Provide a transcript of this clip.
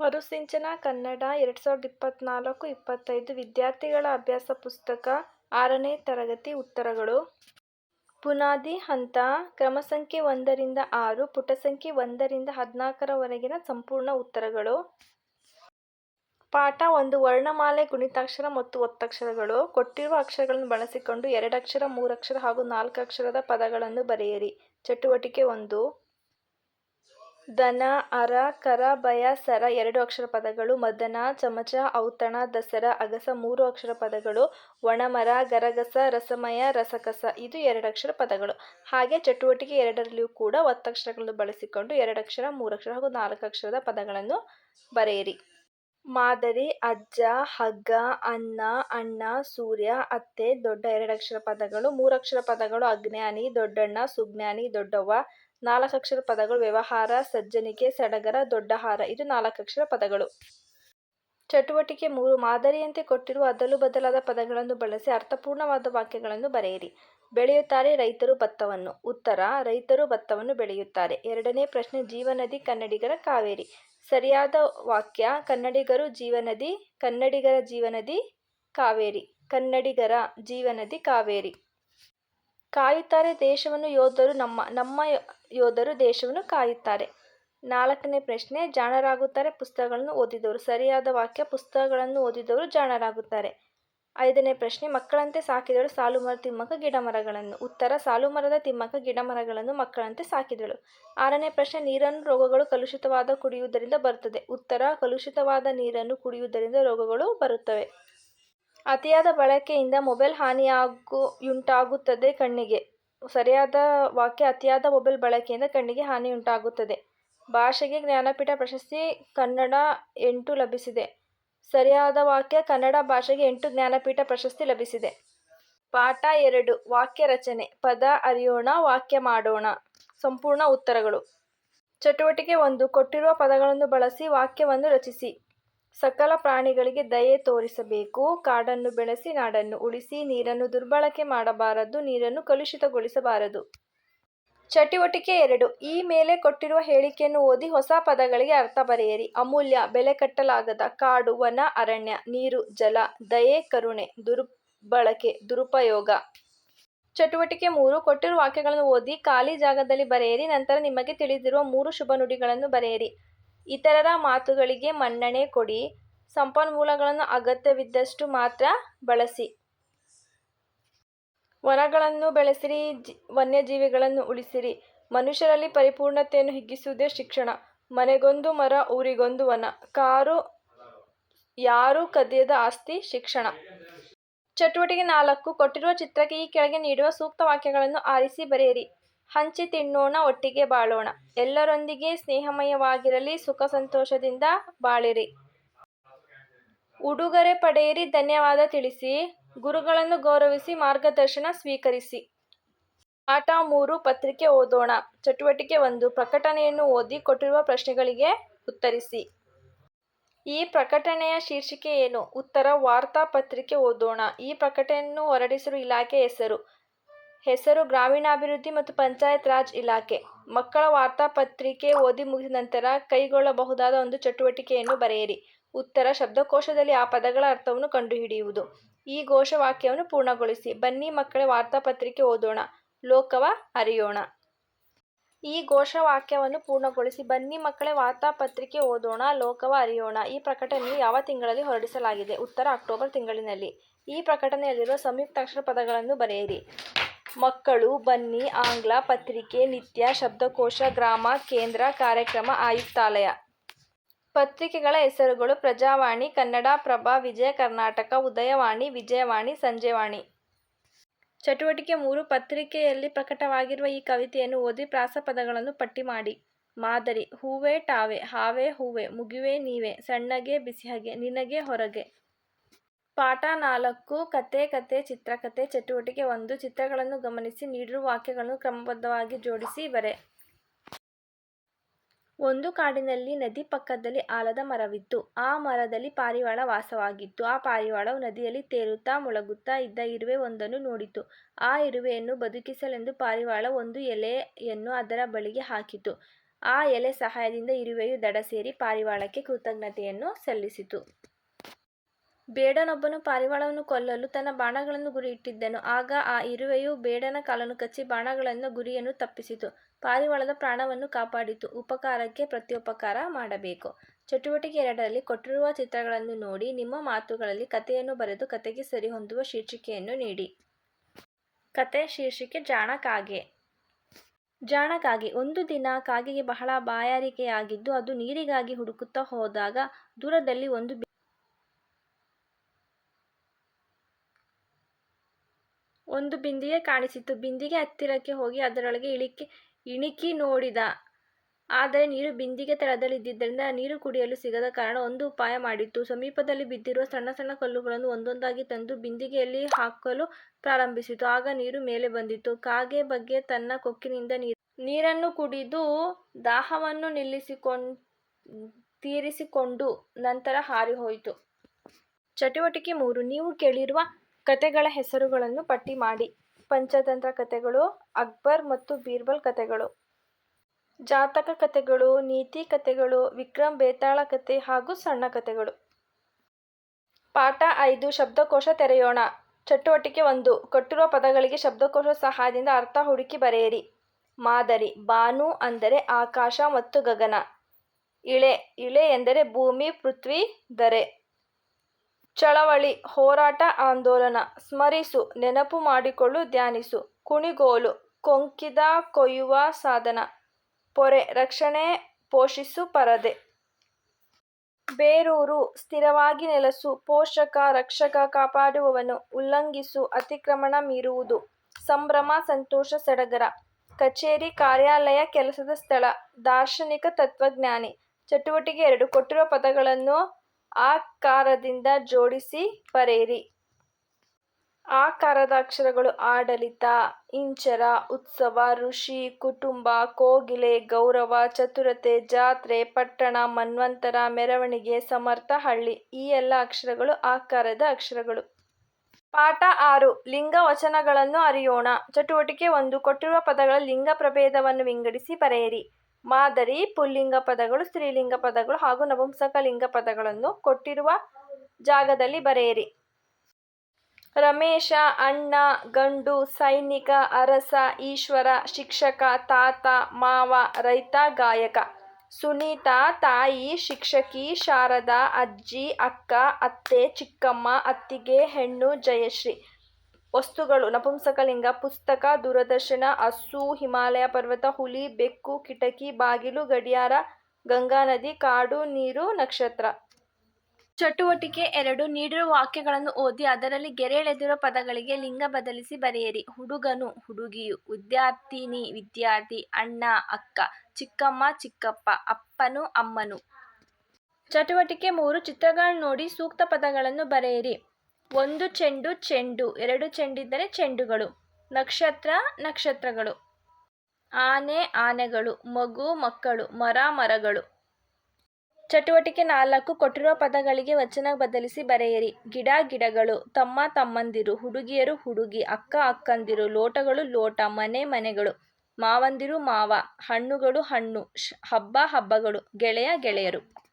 ಮರುಸಿಂಚನ ಕನ್ನಡ ಎರಡು ಸಾವಿರದ ಇಪ್ಪತ್ನಾಲ್ಕು ಇಪ್ಪತ್ತೈದು ವಿದ್ಯಾರ್ಥಿಗಳ ಅಭ್ಯಾಸ ಪುಸ್ತಕ ಆರನೇ ತರಗತಿ ಉತ್ತರಗಳು. ಬುನಾದಿ ಹಂತ ಕ್ರಮಸಂಖ್ಯೆ ಒಂದರಿಂದ ಆರು, ಪುಟ ಸಂಖ್ಯೆ ಒಂದರಿಂದ ಹದಿನಾಲ್ಕರವರೆಗಿನ ಸಂಪೂರ್ಣ ಉತ್ತರಗಳು. ಪಾಠ ಒಂದು ವರ್ಣಮಾಲೆ, ಗುಣಿತಾಕ್ಷರ ಮತ್ತು ಒತ್ತಕ್ಷರಗಳು. ಕೊಟ್ಟಿರುವ ಅಕ್ಷರಗಳನ್ನು ಬಳಸಿಕೊಂಡು ಎರಡಕ್ಷರ ಮೂರಕ್ಷರ ಹಾಗೂ ನಾಲ್ಕು ಅಕ್ಷರದ ಪದಗಳನ್ನು ಬರೆಯಿರಿ. ಚಟುವಟಿಕೆ ಒಂದು. ದನ, ಅರ, ಕರ ಭಯ ಸರ ಎರಡು ಅಕ್ಷರ ಪದಗಳು, ಮದನ, ಚಮಚ, ಔತಣ, ದಸರ, ಅಗಸ ಮೂರು ಅಕ್ಷರ ಪದಗಳು, ಒಣಮರ, ಗರಗಸ, ರಸಮಯ, ರಸಕಸ ಇದು ಎರಡಕ್ಷರ ಪದಗಳು. ಹಾಗೆ ಚಟುವಟಿಕೆ ಎರಡರಲ್ಲಿಯೂ ಕೂಡ ಒತ್ತಕ್ಷರಗಳನ್ನು ಬಳಸಿಕೊಂಡು ಎರಡಕ್ಷರ ಮೂರಕ್ಷರ ಹಾಗೂ ನಾಲ್ಕು ಅಕ್ಷರದ ಪದಗಳನ್ನು ಬರೆಯಿರಿ. ಮಾದರಿ, ಅಜ್ಜ, ಹಗ್ಗ, ಅನ್ನ, ಅಣ್ಣ, ಸೂರ್ಯ, ಅತ್ತೆ, ದೊಡ್ಡ ಎರಡಕ್ಷರ ಪದಗಳು ಮೂರಕ್ಷರ ಪದಗಳು ಅಜ್ಞಾನಿ ದೊಡ್ಡಣ್ಣ ಸುಜ್ಞಾನಿ ದೊಡ್ಡವ್ವ ನಾಲ್ಕಕ್ಷರ ಪದಗಳು ವ್ಯವಹಾರ, ಸಜ್ಜನಿಕೆ, ಸಡಗರ, ದೊಡ್ಡಹಾರ, ಇದು ನಾಲ್ಕಕ್ಷರ ಪದಗಳು. ಚಟುವಟಿಕೆ ಮೂರು, ಮಾದರಿಯಂತೆ ಕೊಟ್ಟಿರುವ ಅದಲು ಬದಲಾದ ಪದಗಳನ್ನು ಬಳಸಿ ಅರ್ಥಪೂರ್ಣವಾದ ವಾಕ್ಯಗಳನ್ನು ಬರೆಯಿರಿ. ಬೆಳೆಯುತ್ತಾರೆ ರೈತರು ಭತ್ತವನ್ನು. ಉತ್ತರ, ರೈತರು ಭತ್ತವನ್ನು ಬೆಳೆಯುತ್ತಾರೆ. ಎರಡನೇ ಪ್ರಶ್ನೆ, ಜೀವನದಿ, ಕನ್ನಡಿಗರ ಕಾವೇರಿ. ಸರಿಯಾದ ವಾಕ್ಯ, ಕನ್ನಡಿಗರು ಜೀವನದಿ, ಕನ್ನಡಿಗರ ಜೀವನದಿ, ಕಾವೇರಿ. ಕನ್ನಡಿಗರ ಜೀವನದಿ, ಕಾವೇರಿ. ಕಾಯುತ್ತಾರೆ ದೇಶವನ್ನು ಯೋಧರು, ನಮ್ಮ ನಮ್ಮ ಯೋಧರು ದೇಶವನ್ನು ಕಾಯುತ್ತಾರೆ. ನಾಲ್ಕನೇ ಪ್ರಶ್ನೆ, ಜಾಣರಾಗುತ್ತಾರೆ ಪುಸ್ತಕಗಳನ್ನು ಓದಿದವರು. ಸರಿಯಾದ ವಾಕ್ಯ, ಪುಸ್ತಕಗಳನ್ನು ಓದಿದವರು ಜಾಣರಾಗುತ್ತಾರೆ. ಐದನೇ ಪ್ರಶ್ನೆ, ಮಕ್ಕಳಂತೆ ಸಾಕಿದಳು ಸಾಲುಮರ ತಿಮ್ಮಕ್ಕ ಗಿಡಮರಗಳನ್ನು. ಉತ್ತರ, ಸಾಲುಮರದ ತಿಮ್ಮಕ ಗಿಡಮರಗಳನ್ನು ಮಕ್ಕಳಂತೆ ಸಾಕಿದಳು. ಆರನೇ ಪ್ರಶ್ನೆ, ನೀರನ್ನು ರೋಗಗಳು ಕಲುಷಿತವಾದ ಕುಡಿಯುವುದರಿಂದ ಬರುತ್ತದೆ. ಉತ್ತರ, ಕಲುಷಿತವಾದ ನೀರನ್ನು ಕುಡಿಯುವುದರಿಂದ ರೋಗಗಳು ಬರುತ್ತವೆ. ಅತಿಯಾದ ಬಳಕೆಯಿಂದ ಮೊಬೈಲ್ ಹಾನಿಯಾಗುಯುಂಟಾಗುತ್ತದೆ ಕಣ್ಣಿಗೆ. ಸರಿಯಾದ ವಾಕ್ಯ, ಅತಿಯಾದ ಮೊಬೈಲ್ ಬಳಕೆಯಿಂದ ಕಣ್ಣಿಗೆ ಹಾನಿಯುಂಟಾಗುತ್ತದೆ ಭಾಷೆಗೆ ಜ್ಞಾನಪೀಠ ಪ್ರಶಸ್ತಿ ಕನ್ನಡ ಎಂಟು ಲಭಿಸಿದೆ. ಸರಿಯಾದ ವಾಕ್ಯ, ಕನ್ನಡ ಭಾಷೆಗೆ ಎಂಟು ಜ್ಞಾನಪೀಠ ಪ್ರಶಸ್ತಿ ಲಭಿಸಿದೆ. ಪಾಠ ಎರಡು, ವಾಕ್ಯ ರಚನೆ. ಪದ ಅರಿಯೋಣ, ವಾಕ್ಯ ಮಾಡೋಣ. ಸಂಪೂರ್ಣ ಉತ್ತರಗಳು. ಚಟುವಟಿಕೆ ಒಂದು, ಕೊಟ್ಟಿರುವ ಪದಗಳನ್ನು ಬಳಸಿ ವಾಕ್ಯವನ್ನು ರಚಿಸಿ. ಸಕಲ ಪ್ರಾಣಿಗಳಿಗೆ ದಯೆ ತೋರಿಸಬೇಕು. ಕಾಡನ್ನು ಬೆಳೆಸಿ, ನಾಡನ್ನು ಉಳಿಸಿ, ನೀರನ್ನು ದುರ್ಬಳಕೆ ಮಾಡಬಾರದು, ನೀರನ್ನು ಕಲುಷಿತಗೊಳಿಸಬಾರದು. ಚಟುವಟಿಕೆ ಎರಡು. ಈ ಮೇಲೆ ಕೊಟ್ಟಿರುವ ಹೇಳಿಕೆಯನ್ನು ಓದಿ ಹೊಸ ಪದಗಳಿಗೆ ಅರ್ಥ ಬರೆಯಿರಿ. ಅಮೂಲ್ಯ, ಬೆಲೆ ಕಟ್ಟಲಾಗದ ಕಾಡು, ವನ, ಅರಣ್ಯ, ನೀರು, ಜಲ, ದಯೆ, ಕರುಣೆ, ದುರ್ಬಳಕೆ, ದುರುಪಯೋಗ. ಚಟುವಟಿಕೆ ಮೂರು. ಕೊಟ್ಟಿರುವ ವಾಕ್ಯಗಳನ್ನು ಓದಿ, ಖಾಲಿ ಜಾಗದಲ್ಲಿ ಬರೆಯಿರಿ, ನಂತರ ನಿಮಗೆ ತಿಳಿದಿರುವ ಮೂರು ಶುಭ ನುಡಿಗಳನ್ನು ಬರೆಯಿರಿ. ಇತರರ ಮಾತುಗಳಿಗೆ ಮನ್ನಣೆ ಕೊಡಿ. ಸಂಪನ್ಮೂಲಗಳನ್ನು ಅಗತ್ಯವಿದ್ದಷ್ಟು ಮಾತ್ರ ಬಳಸಿ. ವನಗಳನ್ನು ಬೆಳೆಸಿರಿ ವನ್ಯಜೀವಿಗಳನ್ನು ಉಳಿಸಿರಿ. ಮನುಷ್ಯರಲ್ಲಿ ಪರಿಪೂರ್ಣತೆಯನ್ನು ಹಿಗ್ಗಿಸುವುದೇ ಶಿಕ್ಷಣ. ಮನೆಗೊಂದು ಮರ, ಊರಿಗೊಂದು ವನ. ಕಾರು, ಯಾರು ಕದಿಯದ ಆಸ್ತಿ, ಶಿಕ್ಷಣ. ಚಟುವಟಿಕೆ ನಾಲ್ಕು. ಕೊಟ್ಟಿರುವ ಚಿತ್ರಕ್ಕೆ ಈ ಕೆಳಗೆ ನೀಡುವ ಸೂಕ್ತ ವಾಕ್ಯಗಳನ್ನು ಆರಿಸಿ ಬರೆಯಿರಿ. ಹಂಚಿ ತಿನ್ನೋಣ, ಒಟ್ಟಿಗೆ ಬಾಳೋಣ. ಎಲ್ಲರೊಂದಿಗೆ ಸ್ನೇಹಮಯವಾಗಿರಲಿ, ಸುಖ ಸಂತೋಷದಿಂದ ಬಾಳಿರಿ. ಉಡುಗೊರೆ ಪಡೆಯಿರಿ, ಧನ್ಯವಾದ ತಿಳಿಸಿ. ಗುರುಗಳನ್ನು ಗೌರವಿಸಿ, ಮಾರ್ಗದರ್ಶನ ಸ್ವೀಕರಿಸಿ. ಪಾಠ ಮೂರು, ಪತ್ರಿಕೆ ಓದೋಣ. ಚಟುವಟಿಕೆ ಒಂದು, ಪ್ರಕಟಣೆಯನ್ನು ಓದಿ ಕೊಟ್ಟಿರುವ ಪ್ರಶ್ನೆಗಳಿಗೆ ಉತ್ತರಿಸಿ. ಈ ಪ್ರಕಟಣೆಯ ಶೀರ್ಷಿಕೆ ಏನು? ಉತ್ತರ, ವಾರ್ತಾ ಪತ್ರಿಕೆ ಓದೋಣ. ಈ ಪ್ರಕಟಣೆಯನ್ನು ಹೊರಡಿಸಿರುವ ಇಲಾಖೆ ಹೆಸರು? ಹೆಸರು ಗ್ರಾಮೀಣಾಭಿವೃದ್ಧಿ ಮತ್ತು ಪಂಚಾಯತ್ ರಾಜ್ ಇಲಾಖೆ. ಮಕ್ಕಳ ವಾರ್ತಾಪತ್ರಿಕೆ ಓದಿ ಮುಗಿದ ನಂತರ ಕೈಗೊಳ್ಳಬಹುದಾದ ಒಂದು ಚಟುವಟಿಕೆಯನ್ನು ಬರೆಯಿರಿ. ಉತ್ತರ, ಶಬ್ದಕೋಶದಲ್ಲಿ ಆ ಪದಗಳ ಅರ್ಥವನ್ನು ಕಂಡುಹಿಡಿಯುವುದು. ಈ ಘೋಷವಾಕ್ಯವನ್ನು ಪೂರ್ಣಗೊಳಿಸಿ. ಬನ್ನಿ ಮಕ್ಕಳೇ ವಾರ್ತಾಪತ್ರಿಕೆ ಓದೋಣ. ಲೋಕವ ಅರಿಯೋಣ. ಈ ಘೋಷವಾಕ್ಯವನ್ನು ಪೂರ್ಣಗೊಳಿಸಿ. ಬನ್ನಿ ಮಕ್ಕಳೇ ವಾರ್ತಾಪತ್ರಿಕೆ ಓದೋಣ, ಲೋಕವ ಅರಿಯೋಣ. ಈ ಪ್ರಕಟಣೆಯು ಯಾವ ತಿಂಗಳಲ್ಲಿ ಹೊರಡಿಸಲಾಗಿದೆ? ಉತ್ತರ, ಅಕ್ಟೋಬರ್ ತಿಂಗಳಿನಲ್ಲಿ. ಈ ಪ್ರಕಟಣೆಯಲ್ಲಿರುವ ಸಂಯುಕ್ತಾಕ್ಷರ ಪದಗಳನ್ನು ಬರೆಯಿರಿ. ಮಕ್ಕಳು, ಬನ್ನಿ, ಆಂಗ್ಲ, ಪತ್ರಿಕೆ, ನಿತ್ಯ, ಶಬ್ದಕೋಶ, ಗ್ರಾಮ, ಕೇಂದ್ರ, ಕಾರ್ಯಕ್ರಮ, ಆಯುಕ್ತಾಲಯ. ಪತ್ರಿಕೆಗಳ ಹೆಸರುಗಳು ಪ್ರಜಾವಾಣಿ ಕನ್ನಡಪ್ರಭ ವಿಜಯ ಕರ್ನಾಟಕ, ಉದಯವಾಣಿ, ವಿಜಯವಾಣಿ, ಸಂಜೆವಾಣಿ. ಚಟುವಟಿಕೆ ಮೂರು ಪತ್ರಿಕೆಯಲ್ಲಿ ಪ್ರಕಟವಾಗಿರುವ ಈ ಕವಿತೆಯನ್ನು ಓದಿ ಪ್ರಾಸಪದಗಳನ್ನು ಪಟ್ಟಿ ಮಾಡಿ. ಮಾದರಿ, ಹೂವೆ, ಟಾವೆ, ಹಾವೆ, ಹೂವೆ, ಮುಗಿವೆ, ನೀವೆ, ಸಣ್ಣಗೆ, ಬಿಸಿಹಗೆ, ನಿನಗೆ, ಹೊರಗೆ. ಪಾಠ ನಾಲ್ಕು, ಕತೆ ಕತೆ ಚಿತ್ರಕತೆ ಚಟುವಟಿಕೆ ಒಂದು ಚಿತ್ರಗಳನ್ನು ಗಮನಿಸಿ ನೀಡಿರುವ ವಾಕ್ಯಗಳನ್ನು ಕ್ರಮಬದ್ಧವಾಗಿ ಜೋಡಿಸಿ ಬರೆ. ಒಂದು ಕಾಡಿನಲ್ಲಿ ನದಿ ಪಕ್ಕದಲ್ಲಿ ಆಲದ ಮರವಿತ್ತು. ಆ ಮರದಲ್ಲಿ ಪಾರಿವಾಳ ವಾಸವಾಗಿತ್ತು. ಆ ಪಾರಿವಾಳವು ನದಿಯಲ್ಲಿ ತೇಲುತ್ತಾ ಮುಳುಗುತ್ತಾ ಇದ್ದ ಇರುವೆ ಒಂದನ್ನು ನೋಡಿತು. ಆ ಇರುವೆಯನ್ನು ಬದುಕಿಸಲೆಂದು ಪಾರಿವಾಳ ಒಂದು ಎಲೆಯನ್ನು ಅದರ ಬಳಿಗೆ ಹಾಕಿತು. ಆ ಎಲೆ ಸಹಾಯದಿಂದ ಇರುವೆಯು ದಡ ಸೇರಿ ಪಾರಿವಾಳಕ್ಕೆ ಕೃತಜ್ಞತೆಯನ್ನು ಸಲ್ಲಿಸಿತು. ಬೇಡನೊಬ್ಬನು ಪಾರಿವಾಳವನ್ನು ಕೊಲ್ಲಲು ತನ್ನ ಬಾಣಗಳನ್ನು ಗುರಿಯಿಟ್ಟಿದ್ದನು. ಆಗ ಆ ಇರುವೆಯು ಬೇಡನ ಕಾಲನ್ನು ಕಚ್ಚಿ ಬಾಣಗಳನ್ನು ಗುರಿಯನ್ನು ತಪ್ಪಿಸಿತು. ಪಾರಿವಾಳದ ಪ್ರಾಣವನ್ನು ಕಾಪಾಡಿತು. ಉಪಕಾರಕ್ಕೆ ಪ್ರತ್ಯುಪಕಾರ ಮಾಡಬೇಕು. ಚಟುವಟಿಕೆ ಎರಡರಲ್ಲಿ ಕೊಟ್ಟಿರುವ ಚಿತ್ರಗಳನ್ನು ನೋಡಿ, ನಿಮ್ಮ ಮಾತುಗಳಲ್ಲಿ ಕಥೆಯನ್ನು ಬರೆದು ಕಥೆಗೆ ಸರಿಹೊಂದುವ ಶೀರ್ಷಿಕೆಯನ್ನು ನೀಡಿ. ಕತೆ ಶೀರ್ಷಿಕೆ ಜಾಣ ಕಾಗೆ. ಜಾಣ ಕಾಗೆ. ಒಂದು ದಿನ ಕಾಗೆಗೆ ಬಹಳ ಬಾಯಾರಿಕೆಯಾಗಿದ್ದು, ಅದು ನೀರಿಗಾಗಿ ಹುಡುಕುತ್ತಾ ಹೋದಾಗ ದೂರದಲ್ಲಿ ಒಂದು ಒಂದು ಬಿಂದಿಗೆ ಕಾಣಿಸಿತು. ಬಿಂದಿಗೆ ಹತ್ತಿರಕ್ಕೆ ಹೋಗಿ ಅದರೊಳಗೆ ಇಳಿಕೆ, ಇಣಿಕಿ ನೋಡಿದ. ಆದರೆ ನೀರು ಬಿಂದಿಗೆ ತಳದಲ್ಲಿದ್ದರಿಂದ ನೀರು ಕುಡಿಯಲು ಸಿಗದ ಕಾರಣ ಒಂದು ಉಪಾಯ ಮಾಡಿತ್ತು ಸಮೀಪದಲ್ಲಿ ಬಿದ್ದಿರುವ ಸಣ್ಣ ಸಣ್ಣ ಕಲ್ಲುಗಳನ್ನು ಒಂದೊಂದಾಗಿ ತಂದು ಬಿಂದಿಗೆಯಲ್ಲಿ ಹಾಕಲು ಪ್ರಾರಂಭಿಸಿತು. ಆಗ ನೀರು ಮೇಲೆ ಬಂದಿತ್ತು ಕಾಗೆ ಬಗ್ಗೆ ತನ್ನ ಕೊಕ್ಕಿನಿಂದ ನೀರನ್ನು ಕುಡಿದು ದಾಹವನ್ನು ತೀರಿಸಿಕೊಂಡು ನಂತರ ಹಾರಿಹೋಯಿತು. ಚಟುವಟಿಕೆ ಮೂರು ನೀವು ಕೇಳಿರುವ ಕಥೆಗಳ ಹೆಸರುಗಳನ್ನು ಪಟ್ಟಿ ಮಾಡಿ. ಪಂಚತಂತ್ರ ಕಥೆಗಳು, ಅಕ್ಬರ್ ಮತ್ತು ಬೀರ್ಬಲ್ ಕಥೆಗಳು, ಜಾತಕ ಕಥೆಗಳು, ನೀತಿ ಕಥೆಗಳು, ವಿಕ್ರಮ್ ಬೇತಾಳ ಕತೆ ಹಾಗೂ ಸಣ್ಣ ಕಥೆಗಳು. ಪಾಠ ಐದು ಶಬ್ದಕೋಶ ತೆರೆಯೋಣ. ಚಟುವಟಿಕೆ ಒಂದು ಕೊಟ್ಟಿರುವ ಪದಗಳಿಗೆ ಶಬ್ದಕೋಶ ಸಹಾಯದಿಂದ ಅರ್ಥ ಹುಡುಕಿ ಬರೆಯಿರಿ. ಮಾದರಿ: ಬಾನು ಅಂದರೆ ಆಕಾಶ ಮತ್ತು ಗಗನ. ಇಳೆ: ಇಳೆ ಎಂದರೆ ಭೂಮಿ, ಪೃಥ್ವಿ, ಧರೆ. ಚಳವಳಿ: ಹೋರಾಟ, ಆಂದೋಲನ. ಸ್ಮರಿಸು: ನೆನಪು ಮಾಡಿಕೊಳ್ಳು, ಧ್ಯಾನಿಸು. ಕುಣಿಗೋಲು: ಕೊಂಕಿದ ಕೊಯ್ಯುವ ಸಾಧನ. ಪೊರೆ: ರಕ್ಷಣೆ, ಪೋಷಿಸು ಪರದೆ. ಬೇರೂರು: ಸ್ಥಿರವಾಗಿ ನೆಲಸು. ಪೋಷಕ, ರಕ್ಷಕ, ಕಾಪಾಡುವವನು. ಉಲ್ಲಂಘಿಸು: ಅತಿಕ್ರಮಣ, ಮೀರುವುದು. ಸಂಭ್ರಮ, ಸಂತೋಷ, ಸಡಗರ. ಕಚೇರಿ, ಕಾರ್ಯಾಲಯ, ಕೆಲಸದ ಸ್ಥಳ. ದಾರ್ಶನಿಕ, ತತ್ವಜ್ಞಾನಿ. ಚಟುವಟಿಕೆ ಎರಡು ಕೊಟ್ಟಿರುವ ಪದಗಳನ್ನು ಆ ಕಾರದಿಂದ ಜೋಡಿಸಿ ಬರೆಯಿರಿ. ಆಕಾರದ ಅಕ್ಷರಗಳು ಆಡಳಿತ, ಇಂಚರ, ಉತ್ಸವ, ಋಷಿ, ಕುಟುಂಬ, ಕೋಗಿಲೆ, ಗೌರವ, ಚತುರತೆ, ಜಾತ್ರೆ, ಪಟ್ಟಣ, ಮನ್ವಂತರ, ಮೆರವಣಿಗೆ, ಸಮರ್ಥ, ಹಳ್ಳಿ. ಈ ಎಲ್ಲ ಅಕ್ಷರಗಳು ಆಕಾರದ ಅಕ್ಷರಗಳು. ಪಾಠ ಆರು ಲಿಂಗ ವಚನಗಳನ್ನು ಅರಿಯೋಣ. ಚಟುವಟಿಕೆ ಒಂದು ಕೊಟ್ಟಿರುವ ಪದಗಳ ಲಿಂಗ ಪ್ರಭೇದವನ್ನು ವಿಂಗಡಿಸಿ ಬರೆಯಿರಿ. ಮಾದರಿ: ಪುಲ್ಲಿಂಗ ಪದಗಳು, ಸ್ತ್ರೀಲಿಂಗ ಪದಗಳು ಹಾಗೂ ನಪುಂಸಕಲಿಂಗ ಪದಗಳನ್ನು ಕೊಟ್ಟಿರುವ ಜಾಗದಲ್ಲಿ ಬರೆಯಿರಿ. ರಮೇಶ ಅಣ್ಣ ಗಂಡು ಸೈನಿಕ ಅರಸ ಈಶ್ವರ ಶಿಕ್ಷಕ ತಾತ ಮಾವ ರೈತ ಗಾಯಕ. ಸುನೀತಾ ತಾಯಿ ಶಿಕ್ಷಕಿ ಶಾರದಾ ಅಜ್ಜಿ ಅಕ್ಕ ಅತ್ತೆ ಚಿಕ್ಕಮ್ಮ ಅತ್ತಿಗೆ ಹೆಣ್ಣು ಜಯಶ್ರೀ. ವಸ್ತುಗಳು, ನಪುಂಸಕಲಿಂಗ, ಪುಸ್ತಕ, ದೂರದರ್ಶನ, ಹಸು, ಹಿಮಾಲಯ ಪರ್ವತ, ಹುಲಿ, ಬೆಕ್ಕು, ಕಿಟಕಿ, ಬಾಗಿಲು, ಗಡಿಯಾರ, ಗಂಗಾ ನದಿ, ಕಾಡು, ನೀರು, ನಕ್ಷತ್ರ. ಚಟುವಟಿಕೆ ಎರಡು ನೀಡಿರುವ ವಾಕ್ಯಗಳನ್ನು ಓದಿ ಅದರಲ್ಲಿ ಗೆರೆ ಎಳೆದಿರುವ ಪದಗಳಿಗೆ ಲಿಂಗ ಬದಲಿಸಿ ಬರೆಯಿರಿ. ಹುಡುಗನು, ಹುಡುಗಿಯು, ವಿದ್ಯಾರ್ಥಿನಿ, ವಿದ್ಯಾರ್ಥಿ, ಅಣ್ಣ, ಅಕ್ಕ, ಚಿಕ್ಕಮ್ಮ, ಚಿಕ್ಕಪ್ಪ, ಅಪ್ಪನು, ಅಮ್ಮನು. ಚಟುವಟಿಕೆ ಮೂರು ಚಿತ್ರಗಳನ್ನು ನೋಡಿ ಸೂಕ್ತ ಪದಗಳನ್ನು ಬರೆಯಿರಿ. ಒಂದು ಚೆಂಡು ಚೆಂಡು ಎರಡು ಚೆಂಡಿದ್ದರೆ ಚೆಂಡುಗಳು. ನಕ್ಷತ್ರ, ನಕ್ಷತ್ರಗಳು. ಆನೆ, ಆನೆಗಳು. ಮಗು, ಮಕ್ಕಳು. ಮರ, ಮರಗಳು. ಚಟುವಟಿಕೆ ನಾಲ್ಕು, ಕೊಟ್ಟಿರುವ ಪದಗಳಿಗೆ ವಚನ ಬದಲಿಸಿ ಬರೆಯಿರಿ. ಗಿಡ, ಗಿಡಗಳು. ತಮ್ಮ, ತಮ್ಮಂದಿರು. ಹುಡುಗಿಯರು, ಹುಡುಗಿ. ಅಕ್ಕ, ಅಕ್ಕಂದಿರು. ಲೋಟಗಳು, ಲೋಟ. ಮನೆ, ಮನೆಗಳು. ಮಾವಂದಿರು, ಮಾವ. ಹಣ್ಣುಗಳು, ಹಣ್ಣು. ಹಬ್ಬ, ಹಬ್ಬಗಳು. ಗೆಳೆಯ, ಗೆಳೆಯರು.